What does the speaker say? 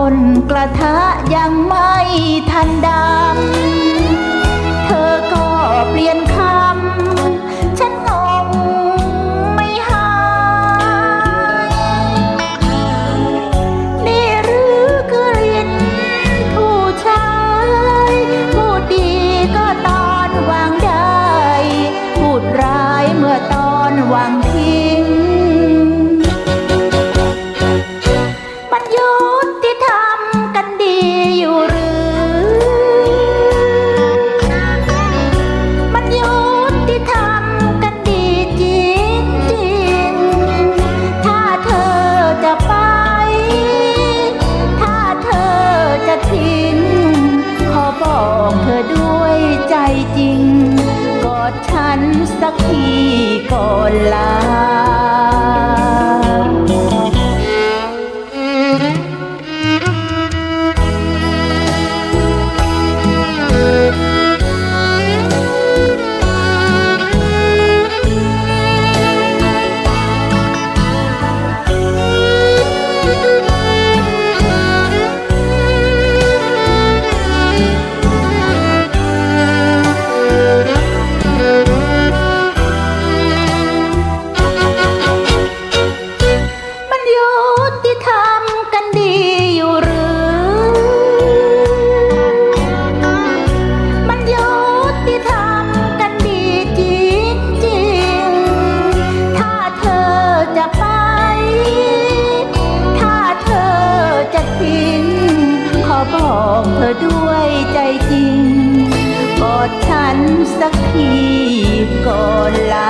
ก้นกระทะยังไม่ทันดำ เธอก็เปลี่ยนคำ ฉันงงไม่หาย นี่หรือคือลิ้นผู้ชายพูดดีก็ตอนวางได้ พูดร้ายเมื่อตอนวางทิ้ ฉันสักทีก่อนลา บอกเธอด้วยใจจริง กอดฉันสักทีก่อนลา